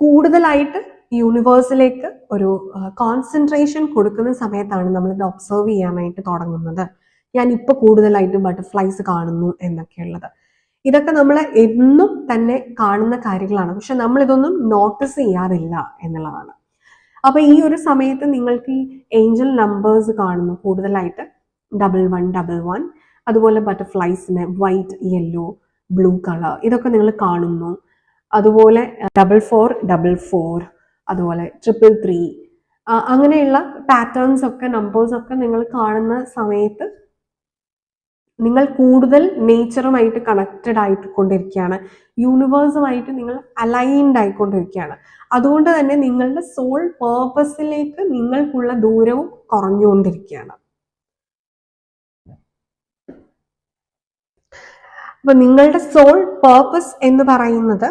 കൂടുതലായിട്ട് യൂണിവേഴ്സിലേക്ക് ഒരു കോൺസെൻട്രേഷൻ കൊടുക്കുന്ന സമയത്താണ് നമ്മൾ ഇത് ഒബ്സർവ് ചെയ്യാനായിട്ട് തുടങ്ങുന്നത്. ഞാൻ ഇപ്പൊ കൂടുതലായിട്ടും ബട്ടർഫ്ലൈസ് കാണുന്നു എന്നൊക്കെയുള്ളത്. ഇതൊക്കെ നമ്മൾ എന്നും തന്നെ കാണുന്ന കാര്യങ്ങളാണ്. പക്ഷെ നമ്മൾ ഇതൊന്നും നോട്ടീസ് ചെയ്യാറില്ല എന്നുള്ളതാണ്. അപ്പൊ ഈ ഒരു സമയത്ത് നിങ്ങൾക്ക് ഈ ഏഞ്ചൽ നമ്പേഴ്സ് കാണുന്നു. കൂടുതലായിട്ട് ഡബിൾ വൺ ഡബിൾ വൺ അതുപോലെ ബട്ടർഫ്ലൈസിന് വൈറ്റ് യെല്ലോ ബ്ലൂ കളർ ഇതൊക്കെ നിങ്ങൾ കാണുന്നു. അതുപോലെ ഡബിൾ ഫോർ ഡബിൾ ഫോർ അതുപോലെ ട്രിപ്പിൾ ത്രീ അങ്ങനെയുള്ള പാറ്റേൺസ് ഒക്കെ നമ്പേഴ്സ് ഒക്കെ നിങ്ങൾ കാണുന്ന സമയത്ത് നിങ്ങൾ കൂടുതൽ നേച്ചറുമായിട്ട് കണക്റ്റഡ് ആയിക്കൊണ്ടിരിക്കുകയാണ്. യൂണിവേഴ്സുമായിട്ട് നിങ്ങൾ അലൈൻഡ് ആയിക്കൊണ്ടിരിക്കുകയാണ്. അതുകൊണ്ട് തന്നെ നിങ്ങളുടെ സോൾ പേർപ്പസിലേക്ക് നിങ്ങൾക്കുള്ള ദൂരവും കുറഞ്ഞുകൊണ്ടിരിക്കുകയാണ്. അപ്പൊ നിങ്ങളുടെ സോൾ പേർപ്പസ് എന്ന് പറയുന്നത്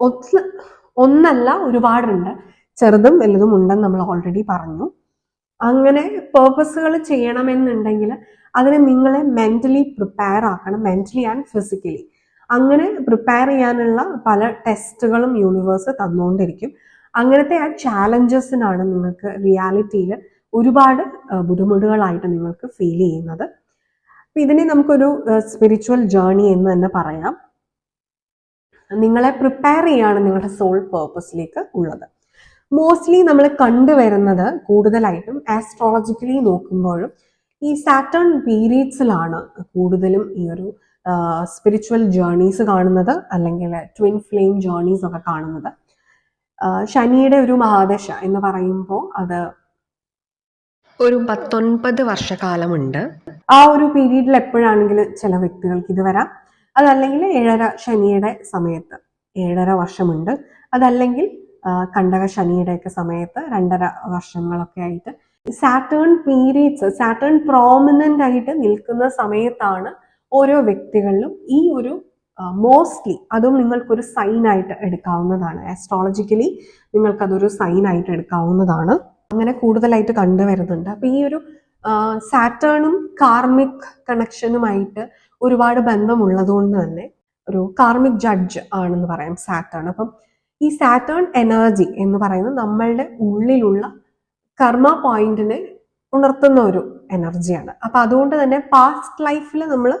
ഒന്ന് ഒന്നല്ല ഒരുപാടുണ്ട്. ചെറുതും വലുതും ഉണ്ടെന്ന് നമ്മൾ ഓൾറെഡി പറഞ്ഞു. അങ്ങനെ പേർപ്പസുകൾ ചെയ്യണമെന്നുണ്ടെങ്കിൽ അതിന് നിങ്ങളെ മെന്റലി പ്രിപ്പയർ ആക്കണം മെന്റലി ആൻഡ് ഫിസിക്കലി അങ്ങനെ പ്രിപ്പയർ ചെയ്യാനുള്ള പല ടെസ്റ്റുകളും യൂണിവേഴ്സ് തന്നുകൊണ്ടിരിക്കും അങ്ങനത്തെ ആ ചാലഞ്ചസിനാണ് നിങ്ങൾക്ക് റിയാലിറ്റിയിൽ ഒരുപാട് ബുദ്ധിമുട്ടുകളായിട്ട് നിങ്ങൾക്ക് ഫീൽ ചെയ്യുന്നത്. അപ്പൊ ഇതിനെ നമുക്കൊരു സ്പിരിച്വൽ ജേർണി എന്ന് തന്നെ പറയാം. നിങ്ങളെ പ്രിപ്പയർ ചെയ്യാണ് നിങ്ങളുടെ സോൾ പേർപ്പസിലേക്ക് ഉള്ളത്. മോസ്റ്റ്ലി നമ്മൾ കണ്ടുവരുന്നത് കൂടുതലായിട്ടും ആസ്ട്രോളജിക്കലി നോക്കുമ്പോഴും ഈ സാറ്റേൺ പീരീഡ്സിലാണ് കൂടുതലും ഈ ഒരു സ്പിരിച്വൽ ജേർണീസ് കാണുന്നത് അല്ലെങ്കിൽ ട്വിൻ ഫ്ലെയിം ജേർണീസ് ഒക്കെ കാണുന്നത്. ശനിയുടെ ഒരു മഹാദശ എന്ന് പറയുമ്പോൾ അത് ഒരു പത്തൊൻപത് വർഷക്കാലമുണ്ട്. ആ ഒരു പീരീഡിൽ എപ്പോഴാണെങ്കിലും ചില വ്യക്തികൾക്ക് ഇത് വരാം. അതല്ലെങ്കിൽ ഏഴര ശനിയുടെ സമയത്ത് ഏഴര വർഷമുണ്ട്. അതല്ലെങ്കിൽ കണ്ടക ശനിയുടെയൊക്കെ സമയത്ത് രണ്ടര വർഷങ്ങളൊക്കെ ആയിട്ട് സാറ്റേൺ പീരീഡ്സ് സാറ്റേൺ പ്രോമിനന്റ് ആയിട്ട് നിൽക്കുന്ന സമയത്താണ് ഓരോ വ്യക്തികളിലും ഈ ഒരു മോസ്റ്റ്ലി അതും നിങ്ങൾക്കൊരു സൈൻ ആയിട്ട് എടുക്കാവുന്നതാണ്. ആസ്ട്രോളജിക്കലി നിങ്ങൾക്കതൊരു സൈൻ ആയിട്ട് എടുക്കാവുന്നതാണ്. അങ്ങനെ കൂടുതലായിട്ട് കണ്ടുവരുന്നുണ്ട്. അപ്പൊ ഈ ഒരു സാറ്റേണും കാർമിക് കണക്ഷനുമായിട്ട് ഒരുപാട് ബന്ധമുള്ളതുകൊണ്ട് തന്നെ ഒരു കാർമിക് ജഡ്ജ് ആണെന്ന് പറയാം സാറ്റേൺ അപ്പം ഈ സാറ്റേൺ എനർജി എന്ന് പറയുന്നത് നമ്മളുടെ ഉള്ളിലുള്ള കർമ്മ പോയിന്റിനെ ഉണർത്തുന്ന ഒരു എനർജിയാണ്. അപ്പൊ അതുകൊണ്ട് തന്നെ പാസ്റ്റ് ലൈഫിൽ നമ്മൾ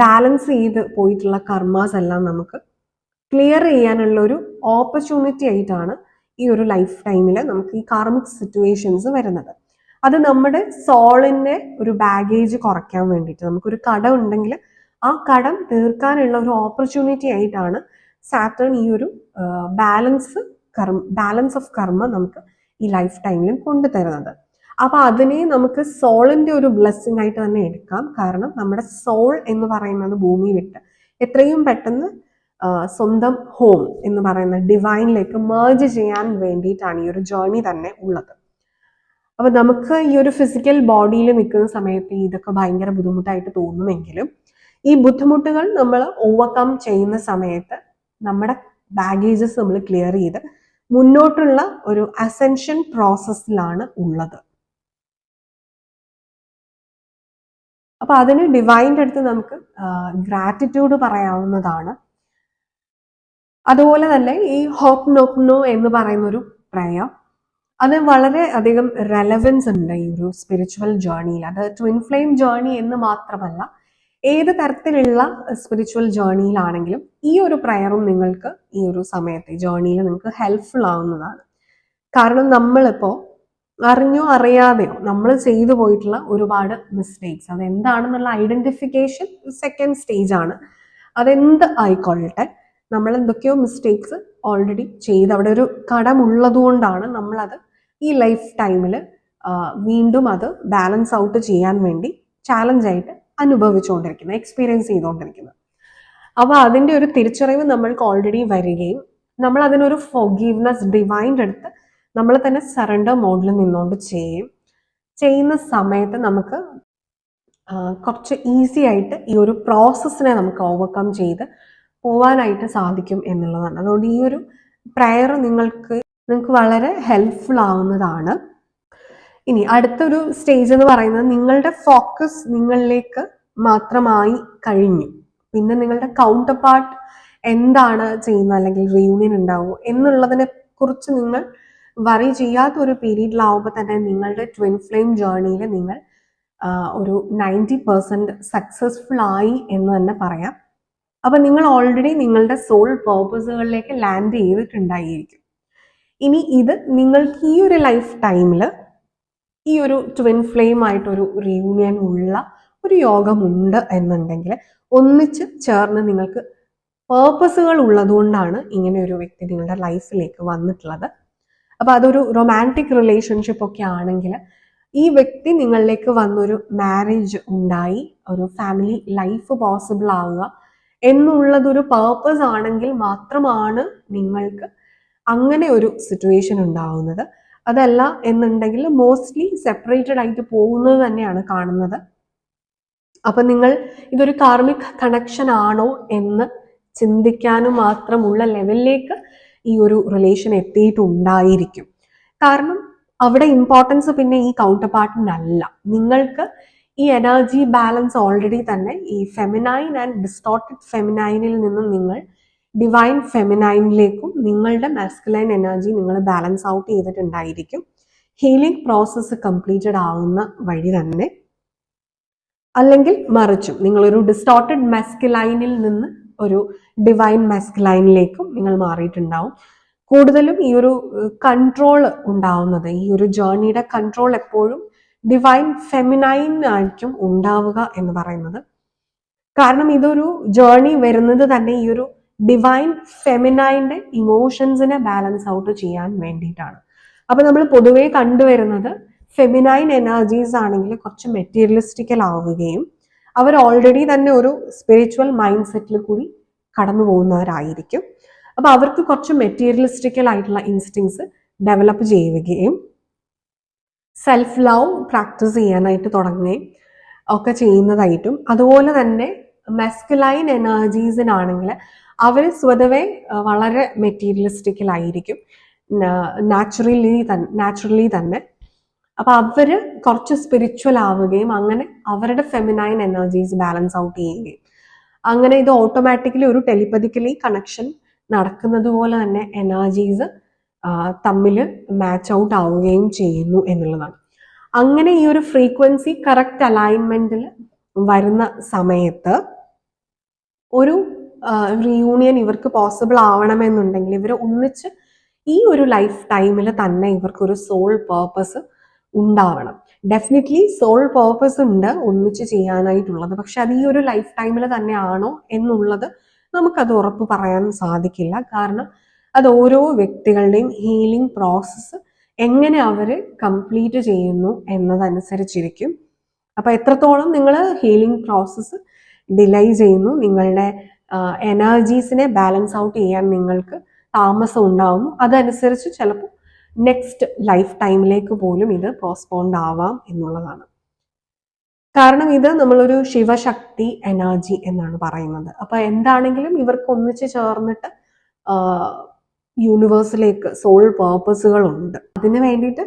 ബാലൻസ് ചെയ്ത് പോയിട്ടുള്ള കർമാസ് എല്ലാം നമുക്ക് ക്ലിയർ ചെയ്യാനുള്ള ഒരു ഓപ്പർച്യൂണിറ്റി ആയിട്ടാണ് ഈ ഒരു ലൈഫ് ടൈമിൽ നമുക്ക് ഈ കാർമിക് സിറ്റുവേഷൻസ് വരുന്നത്. അത് നമ്മുടെ സോളിന്റെ ഒരു ബാഗേജ് കുറയ്ക്കാൻ വേണ്ടിയിട്ട് നമുക്കൊരു കടം ഉണ്ടെങ്കിൽ ആ കടം തീർക്കാനുള്ള ഒരു ഓപ്പർച്യൂണിറ്റി ആയിട്ടാണ് സാറ്റേൺ ഈ ഒരു ബാലൻസ് കർമ്മ ബാലൻസ് ഓഫ് കർമ്മ നമുക്ക് ഈ ലൈഫ് ടൈമിലും കൊണ്ടുതരുന്നത്. അപ്പൊ അതിനെ നമുക്ക് സോളിന്റെ ഒരു ബ്ലെസ്സിങ് ആയിട്ട് തന്നെ എടുക്കാം. കാരണം നമ്മുടെ സോൾ എന്ന് പറയുന്നത് ഭൂമി വിട്ട് എത്രയും പെട്ടെന്ന് സ്വന്തം ഹോം എന്ന് പറയുന്ന ഡിവൈനിലേക്ക് മേർജ് ചെയ്യാൻ വേണ്ടിയിട്ടാണ് ഈ ഒരു ജേർണി തന്നെ ഉള്ളത്. അപ്പൊ നമുക്ക് ഈ ഒരു ഫിസിക്കൽ ബോഡിയിൽ നിൽക്കുന്ന സമയത്ത് ഇതൊക്കെ ഭയങ്കര ബുദ്ധിമുട്ടായിട്ട് തോന്നുമെങ്കിലും ഈ ബുദ്ധിമുട്ടുകൾ നമ്മൾ ഓവർകം ചെയ്യുന്ന സമയത്ത് നമ്മുടെ ബാഗേജസ് നമ്മൾ ക്ലിയർ ചെയ്ത് മുന്നോട്ടുള്ള ഒരു അസെൻഷൻ പ്രോസസ്സിലാണ് ഉള്ളത്. അപ്പൊ അതിന് ഡിവൈന്റെ അടുത്ത് നമുക്ക് ഗ്രാറ്റിറ്റ്യൂഡ് പറയാവുന്നതാണ്. അതുപോലെ തന്നെ ഈ ഹോപ്പ് നോപ്നോ എന്ന് പറയുന്ന ഒരു പ്രയർ അത് വളരെ അധികം റെലവൻസ് ഉണ്ട് ഈ ഒരു സ്പിരിച്വൽ ജേർണിയിൽ അത് ട്വിൻ ഫ്ലെയിം ജേർണി എന്ന് മാത്രമല്ല ഏത് തരത്തിലുള്ള സ്പിരിച്വൽ ജേർണിയിലാണെങ്കിലും ഈ ഒരു പ്രയറും നിങ്ങൾക്ക് ഈ ഒരു സമയത്തെ ജേർണിയിൽ നിങ്ങൾക്ക് ഹെൽപ്ഫുൾ ആവുന്നതാണ്. കാരണം നമ്മളിപ്പോൾ അറിഞ്ഞോ അറിയാതെയോ നമ്മൾ ചെയ്തു പോയിട്ടുള്ള ഒരുപാട് മിസ്റ്റേക്സ് അതെന്താണെന്നുള്ള ഐഡന്റിഫിക്കേഷൻ സെക്കൻഡ് സ്റ്റേജ് ആണ്. അതെന്ത് ആയിക്കൊള്ളട്ടെ നമ്മൾ എന്തൊക്കെയോ മിസ്റ്റേക്സ് ഓൾറെഡി ചെയ്ത് അവിടെ ഒരു കടമുള്ളതുകൊണ്ടാണ് നമ്മളത് ഈ ലൈഫ് ടൈമിൽ വീണ്ടും അത് ബാലൻസ് ഔട്ട് ചെയ്യാൻ വേണ്ടി ചാലഞ്ച് ആയിട്ട് അനുഭവിച്ചുകൊണ്ടിരിക്കുന്നത് എക്സ്പീരിയൻസ് ചെയ്തുകൊണ്ടിരിക്കുന്നത്. അപ്പോൾ അതിന്റെ ഒരു തിരിച്ചറിവ് നമ്മൾക്ക് ഓൾറെഡി വരികയും നമ്മൾ അതിനൊരു ഫൊഗീവ്നെസ് ഡിവൈൻഡ് എടുത്ത് നമ്മൾ തന്നെ സറണ്ടർ മോഡിൽ നിന്നുകൊണ്ട് ചെയ്യും ചെയ്യുന്ന സമയത്ത് നമുക്ക് കുറച്ച് ഈസി ആയിട്ട് ഈ ഒരു പ്രോസസ്സിനെ നമുക്ക് ഓവർകം ചെയ്ത് പോവാനായിട്ട് സാധിക്കും എന്നുള്ളതാണ്. അതുകൊണ്ട് ഈ ഒരു പ്രയർ നിങ്ങൾക്ക് നിങ്ങൾക്ക് വളരെ ഹെൽപ്ഫുൾ ആവുന്നതാണ്. ഇനി അടുത്തൊരു സ്റ്റേജ് എന്ന് പറയുന്നത് നിങ്ങളുടെ ഫോക്കസ് നിങ്ങളിലേക്ക് മാത്രമായി കഴിഞ്ഞു. പിന്നെ നിങ്ങളുടെ കൗണ്ടർ പാർട്ട് എന്താണ് ചെയ്യുന്നത്? അല്ലെങ്കിൽ റീയൂണിയൻ ഉണ്ടാവുമോ? എന്നുള്ളതിനെ കുറിച്ച് നിങ്ങൾ വറി ചെയ്യാത്ത ഒരു പീരീഡിലാവുമ്പോൾ തന്നെ നിങ്ങളുടെ ട്വിൻ ഫ്ലെയിം ജേർണിയിൽ നിങ്ങൾ ഒരു നയന്റി പെർസെന്റ് സക്സസ്ഫുൾ ആയി എന്ന് തന്നെ പറയാം. അപ്പം നിങ്ങൾ ഓൾറെഡി നിങ്ങളുടെ സോൾ പേർപ്പസുകളിലേക്ക് ലാൻഡ് ചെയ്തിട്ടുണ്ടായിരിക്കും. ഇനി ഇത് നിങ്ങൾക്ക് ഈ ഒരു ലൈഫ് ടൈമിൽ ഈ ഒരു ട്വിൻ ഫ്ലെയിം ആയിട്ടൊരു റീയൂണിയൻ ഉള്ള ഒരു യോഗമുണ്ട് എന്നുണ്ടെങ്കിൽ ഒന്നിച്ച് ചേർന്ന് നിങ്ങൾക്ക് പേർപ്പസുകൾ ഉള്ളതുകൊണ്ടാണ് ഇങ്ങനെ ഒരു വ്യക്തി നിങ്ങളുടെ ലൈഫിലേക്ക് വന്നിട്ടുള്ളത്. അപ്പോൾ അതൊരു റൊമാന്റിക് റിലേഷൻഷിപ്പ് ഒക്കെ ആണെങ്കിൽ ഈ വ്യക്തി നിങ്ങളിലേക്ക് വന്നൊരു മാരേജ് ഉണ്ടായി ഒരു ഫാമിലി ലൈഫ് പോസിബിൾ ആവുക എന്നുള്ളതൊരു പേർപ്പസ് ആണെങ്കിൽ മാത്രമാണ് നിങ്ങൾക്ക് അങ്ങനെ ഒരു സിറ്റുവേഷൻ ഉണ്ടാവുന്നത്. അതല്ല എന്നുണ്ടെങ്കിൽ മോസ്റ്റ്ലി സെപ്പറേറ്റഡ് ആയിട്ട് പോകുന്നത് തന്നെയാണ് കാണുന്നത്. അപ്പൊ നിങ്ങൾ ഇതൊരു കാർമിക് കണക്ഷൻ ആണോ എന്ന് ചിന്തിക്കാനും മാത്രമുള്ള ലെവലിലേക്ക് ഈ ഒരു റിലേഷൻ എത്തിയിട്ടുണ്ടായിരിക്കും. കാരണം അവിടെ ഇമ്പോർട്ടൻസ് പിന്നെ ഈ കൗണ്ടർ പാർട്ടിനല്ല നിങ്ങൾക്ക് ഈ എനർജി ബാലൻസ് ഓൾറെഡി തന്നെ ഈ ഫെമിനൈൻ ആൻഡ് ഡിസ്റ്റോർട്ടഡ് ഫെമിനൈനിൽ നിന്നും നിങ്ങൾ ഡിവൈൻ ഫെമിനൈനിലേക്കും നിങ്ങളുടെ മാസ്കുലൈൻ എനർജി നിങ്ങൾ ബാലൻസ് ഔട്ട് ചെയ്തിട്ടുണ്ടായിരിക്കും. ഹീലിംഗ് പ്രോസസ്സ് കംപ്ലീറ്റഡ് ആവുന്ന വഴി തന്നെ. അല്ലെങ്കിൽ മറിച്ചും നിങ്ങളൊരു ഡിസ്റ്റോർട്ടഡ് മാസ്കുലൈനിൽ നിന്ന് ഒരു ഡിവൈൻ മാസ്കുലൈനിലേക്കും നിങ്ങൾ മാറിയിട്ടുണ്ടാവും. കൂടുതലും ഈ ഒരു കൺട്രോൾ ഉണ്ടാവുന്നത് ഈ ഒരു ജേർണിയുടെ കൺട്രോൾ എപ്പോഴും ഡിവൈൻ ഫെമിനൈൻ ആയിരിക്കും ഉണ്ടാവുക എന്ന് പറയുന്നത്. കാരണം ഇതൊരു ജേർണി വരുന്നത് തന്നെ ഈ ഒരു ഡിവൈൻ ഫെമിനൈന്റെ ഇമോഷൻസിനെ ബാലൻസ് ഔട്ട് ചെയ്യാൻ വേണ്ടിയിട്ടാണ്. അപ്പൊ നമ്മൾ പൊതുവേ കണ്ടുവരുന്നത് ഫെമിനൈൻ എനർജീസ് ആണെങ്കിൽ കുറച്ച് മെറ്റീരിയലിസ്റ്റിക്കൽ ആവുകയും അവർ ഓൾറെഡി തന്നെ ഒരു സ്പിരിച്വൽ മൈൻഡ് സെറ്റിൽ കൂടി കടന്നു പോകുന്നവരായിരിക്കും. അപ്പൊ അവർക്ക് കുറച്ച് മെറ്റീരിയലിസ്റ്റിക്കൽ ആയിട്ടുള്ള ഇൻസ്റ്റിങ്സ് ഡെവലപ്പ് ചെയ്യുകയും സെൽഫ് ലവ് പ്രാക്ടീസ് ചെയ്യാനായിട്ട് തുടങ്ങുകയും ഒക്കെ ചെയ്യുന്നതായിട്ടും അതുപോലെ തന്നെ മെസ്കുലൈൻ എനർജീസിനാണെങ്കിൽ അവർ സ്വതവേ വളരെ മെറ്റീരിയലിസ്റ്റിക്കൽ ആയിരിക്കും നാച്ചുറലി തന്നെ നാച്ചുറലി തന്നെ. അപ്പൊ അവർ കുറച്ച് സ്പിരിച്വൽ ആവുകയും അങ്ങനെ അവരുടെ ഫെമിനൈൻ എനർജീസ് ബാലൻസ് ഔട്ട് ചെയ്യുകയും. അങ്ങനെ ഇത് ഓട്ടോമാറ്റിക്കലി ഒരു ടെലിപ്പതിക്കലി കണക്ഷൻ നടക്കുന്നത് പോലെ തന്നെ എനർജീസ് തമ്മിൽ മാച്ച് ഔട്ട് ആവുകയും ചെയ്യുന്നു എന്നുള്ളതാണ്. അങ്ങനെ ഈ ഒരു ഫ്രീക്വൻസി കറക്റ്റ് അലൈൻമെന്റിൽ വരുന്ന സമയത്ത് ഒരു റീയൂണിയൻ ഇവർക്ക് പോസിബിൾ ആവണമെന്നുണ്ടെങ്കിൽ ഇവർ ഒന്നിച്ച് ഈ ഒരു ലൈഫ് ടൈമിൽ തന്നെ ഇവർക്കൊരു സോൾ പേർപ്പസ് ഉണ്ടാവണം. ഡെഫിനറ്റ്ലി സോൾ പേർപ്പസ് ഉണ്ട് ഒന്നിച്ച് ചെയ്യാനായിട്ടുള്ളത്. പക്ഷെ അത് ഈ ഒരു ലൈഫ് ടൈമിൽ തന്നെയാണോ എന്നുള്ളത് നമുക്കത് ഉറപ്പ് പറയാൻ സാധിക്കില്ല. കാരണം അത് ഓരോ വ്യക്തികളുടെയും ഹീലിംഗ് പ്രോസസ്സ് എങ്ങനെ അവർ കംപ്ലീറ്റ് ചെയ്യുന്നു എന്നതനുസരിച്ചിരിക്കും. അപ്പോൾ എത്രത്തോളം നിങ്ങൾ ഹീലിംഗ് പ്രോസസ്സ് ഡിലൈ ചെയ്യുന്നു നിങ്ങളുടെ എനർജീസിനെ ബാലൻസ് ഔട്ട് ചെയ്യാൻ നിങ്ങൾക്ക് താമസം ഉണ്ടാവുന്നു. അതനുസരിച്ച് ചിലപ്പോൾ നെക്സ്റ്റ് ലൈഫ് ടൈമിലേക്ക് പോലും ഇത് പോസ്റ്റ്പോണ്ട് ആവാം എന്നുള്ളതാണ്. കാരണം ഇത് നമ്മളൊരു ശിവശക്തി എനർജി എന്നാണ് പറയുന്നത്. അപ്പൊ എന്താണെങ്കിലും ഇവർക്ക് ഒന്നിച്ച് ചേർന്നിട്ട് യൂണിവേഴ്സിലേക്ക് സോൾ പേർപ്പസുകൾ ഉണ്ട് അതിന് വേണ്ടിയിട്ട്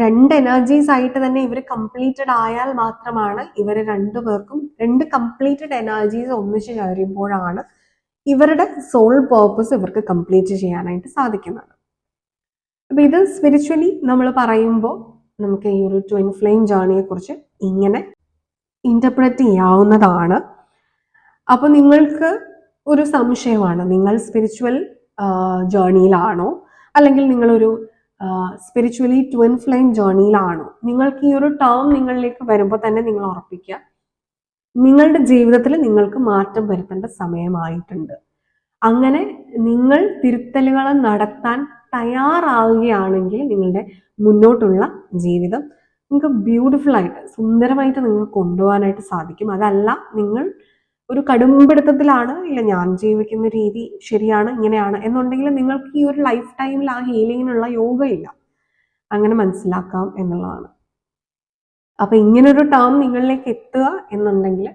രണ്ട് എനർജീസ് ആയിട്ട് തന്നെ ഇവർ കംപ്ലീറ്റഡ് ആയാൽ മാത്രമാണ് ഇവർ രണ്ടുപേർക്കും രണ്ട് കംപ്ലീറ്റഡ് എനർജീസ് ഒന്നിച്ച് ചേരുമ്പോഴാണ് ഇവരുടെ സോൾ പേർപ്പസ് ഇവർക്ക് കംപ്ലീറ്റ് ചെയ്യാനായിട്ട് സാധിക്കുന്നത്. അപ്പൊ ഇത് സ്പിരിച്വലി നമ്മൾ പറയുമ്പോൾ നമുക്ക് ഈ ഒരു ട്വിൻ ഫ്ലെയിം ജേർണിയെ കുറിച്ച് ഇങ്ങനെ ഇന്റർപ്രറ്റ് ചെയ്യാവുന്നതാണ്. അപ്പൊ നിങ്ങൾക്ക് ഒരു സംശയമാണ് നിങ്ങൾ സ്പിരിച്വൽ ജേർണിയിലാണോ അല്ലെങ്കിൽ നിങ്ങളൊരു സ്പിരിച്വലി ട്വിൻ ഫ്ലെയിം ജേർണിയിലാണോ നിങ്ങൾക്ക് ഈ ഒരു ടേം നിങ്ങളിലേക്ക് വരുമ്പോൾ തന്നെ നിങ്ങൾ ഉറപ്പിക്കുക. നിങ്ങളുടെ ജീവിതത്തിൽ നിങ്ങൾക്ക് മാറ്റം വരുത്തേണ്ട സമയമായിട്ടുണ്ട്. അങ്ങനെ നിങ്ങൾ തിരുത്തലുകൾ നടത്താൻ തയ്യാറാവുകയാണെങ്കിൽ നിങ്ങളുടെ മുന്നോട്ടുള്ള ജീവിതം നിങ്ങൾക്ക് ബ്യൂട്ടിഫുൾ ആയിട്ട് സുന്ദരമായിട്ട് നിങ്ങൾക്ക് കൊണ്ടുപോകാനായിട്ട് സാധിക്കും. അതല്ല നിങ്ങൾ ഒരു കടുംപിടുത്തത്തിലാണ് ഇല്ല ഞാൻ ജീവിക്കുന്ന രീതി ശരിയാണ് ഇങ്ങനെയാണ് എന്നുണ്ടെങ്കിൽ നിങ്ങൾക്ക് ഈ ഒരു ലൈഫ് ടൈമിൽ ആ ഹീലിങ്ങിനുള്ള യോഗ ഇല്ല അങ്ങനെ മനസ്സിലാക്കാം എന്നുള്ളതാണ്. അപ്പൊ ഇങ്ങനൊരു ടേം നിങ്ങളിലേക്ക് എത്തുക എന്നുണ്ടെങ്കിൽ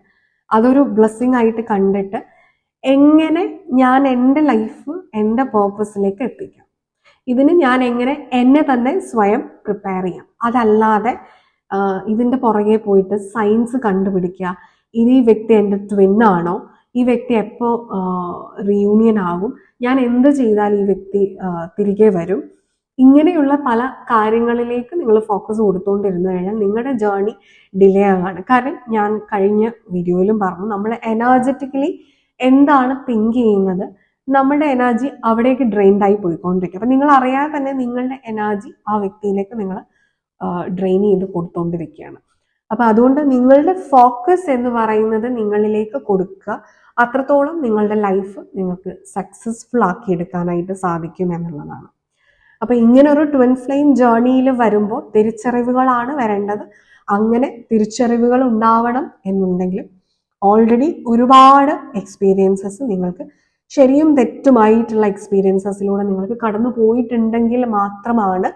അതൊരു ബ്ലെസ്സിങ് ആയിട്ട് കണ്ടിട്ട് എങ്ങനെ ഞാൻ എന്റെ ലൈഫ് എന്റെ പേർപ്പസിലേക്ക് എത്തിക്കാം. ഇതിന് ഞാൻ എങ്ങനെ എന്നെ തന്നെ സ്വയം പ്രിപ്പയർ ചെയ്യാം. അതല്ലാതെ ഇതിന്റെ പുറകെ പോയിട്ട് സയൻസ് കണ്ടുപിടിക്കുക ഇത് ഈ വ്യക്തി എന്റെ ട്വിൻ ആണോ? ഈ വ്യക്തി എപ്പോൾ റീയൂണിയൻ ആകും? ഞാൻ എന്ത് ചെയ്താൽ ഈ വ്യക്തി തിരികെ വരും? ഇങ്ങനെയുള്ള പല കാര്യങ്ങളിലേക്ക് നിങ്ങൾ ഫോക്കസ് കൊടുത്തുകൊണ്ടിരുന്നു കഴിഞ്ഞാൽ നിങ്ങളുടെ ജേർണി ഡിലേ ആകാണ്. കാരണം ഞാൻ കഴിഞ്ഞ വീഡിയോയിലും പറഞ്ഞു നമ്മൾ എനർജറ്റിക്കലി എന്താണ് തിങ്ക് ചെയ്യുന്നത്? നമ്മുടെ എനർജി അവിടേക്ക് ഡ്രെയിൻഡ് ആയി പോയിക്കൊണ്ടിരിക്കും. അപ്പം നിങ്ങൾ അറിയാതെ തന്നെ നിങ്ങളുടെ എനർജി ആ വ്യക്തിയിലേക്ക് നിങ്ങൾ ഡ്രെയിൻ ചെയ്ത് കൊടുത്തുകൊണ്ടിരിക്കുകയാണ് അപ്പം അതുകൊണ്ട് നിങ്ങളുടെ ഫോക്കസ് എന്ന് പറയുന്നത് നിങ്ങളിലേക്ക് കൊടുക്കുക. അത്രത്തോളം നിങ്ങളുടെ ലൈഫ് നിങ്ങൾക്ക് സക്സസ്ഫുൾ ആക്കി എടുക്കാനായിട്ട് സാധിക്കും എന്നുള്ളതാണ്. അപ്പൊ ഇങ്ങനെ ഒരു ട്വിൻ ഫ്ലെയിം ജേർണിയിൽ വരുമ്പോൾ തിരിച്ചറിവുകളാണ് വരേണ്ടത്. അങ്ങനെ തിരിച്ചറിവുകൾ ഉണ്ടാവണം എന്നുണ്ടെങ്കിൽ ഓൾറെഡി ഒരുപാട് എക്സ്പീരിയൻസസ് നിങ്ങൾക്ക് ശരിയും തെറ്റുമായിട്ടുള്ള എക്സ്പീരിയൻസസിലൂടെ നിങ്ങൾക്ക് കടന്നു പോയിട്ടുണ്ടെങ്കിൽ മാത്രമാണ്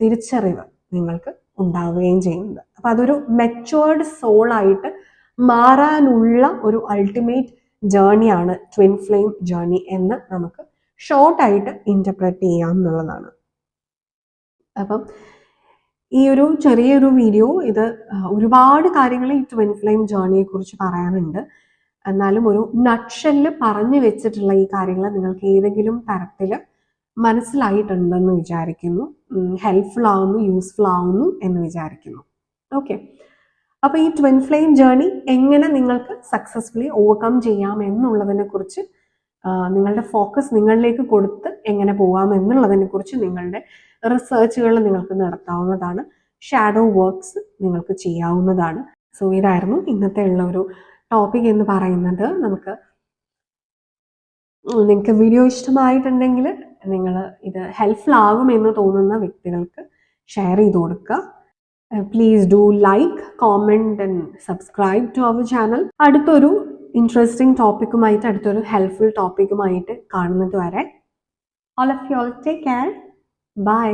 തിരിച്ചറിവ് നിങ്ങൾക്ക് ഉണ്ടാവുകയും ചെയ്യുന്നത്. അപ്പൊ അതൊരു മെച്ചുവേർഡ് സോളായിട്ട് മാറാനുള്ള ഒരു അൾട്ടിമേറ്റ് ജേണിയാണ് ട്വിൻ ഫ്ലെയിം ജേണി എന്ന് നമുക്ക് ഷോർട്ടായിട്ട് ഇന്റർപ്രറ്റ് ചെയ്യാം എന്നുള്ളതാണ്. അപ്പം ഈ ഒരു ചെറിയൊരു വീഡിയോ ഇത് ഒരുപാട് കാര്യങ്ങൾ ഈ ട്വിൻ ഫ്ലെയിം ജേണിയെ കുറിച്ച് പറയാനുണ്ട് എന്നാലും ഒരു നട്ഷെല്ല് പറഞ്ഞു വെച്ചിട്ടുള്ള ഈ കാര്യങ്ങൾ നിങ്ങൾക്ക് ഏതെങ്കിലും തരത്തിൽ മനസ്സിലായിട്ടുണ്ടെന്ന് വിചാരിക്കുന്നു. ഹെൽപ്ഫുൾ ആവുന്നു യൂസ്ഫുൾ ആവുന്നു എന്ന് വിചാരിക്കുന്നു. ഓക്കെ അപ്പോൾ ഈ ട്വിൻ ഫ്ലെയിം ജേർണി എങ്ങനെ നിങ്ങൾക്ക് സക്സസ്ഫുള്ളി ഓവർകം ചെയ്യാം എന്നുള്ളതിനെ കുറിച്ച് നിങ്ങളുടെ ഫോക്കസ് നിങ്ങളിലേക്ക് കൊടുത്ത് എങ്ങനെ പോകാം എന്നുള്ളതിനെ കുറിച്ച് നിങ്ങളുടെ റിസർച്ചുകൾ നിങ്ങൾക്ക് നടത്താവുന്നതാണ്. ഷാഡോ വർക്ക്സ് നിങ്ങൾക്ക് ചെയ്യാവുന്നതാണ്. സോ ഇതായിരുന്നു ഇന്നത്തെ ഉള്ള ഒരു ടോപ്പിക് എന്ന് പറയുന്നത്. നമുക്ക് നിങ്ങൾക്ക് വീഡിയോ ഇഷ്ടമായിട്ടുണ്ടെങ്കിൽ നിങ്ങൾ ഇത് ഹെൽപ്ഫുൾ ആകുമെന്ന് തോന്നുന്ന വ്യക്തികൾക്ക് ഷെയർ ചെയ്ത് കൊടുക്കുക. Please do like comment and subscribe to our channel അടുത്തൊരു ഇൻട്രസ്റ്റിംഗ് ടോപ്പിക്കുമായിട്ട് അടുത്തൊരു ഹെൽപ്ഫുൾ ടോപ്പിക്കുമായിട്ട് കാണുന്നത് വരെ all of you all take care bye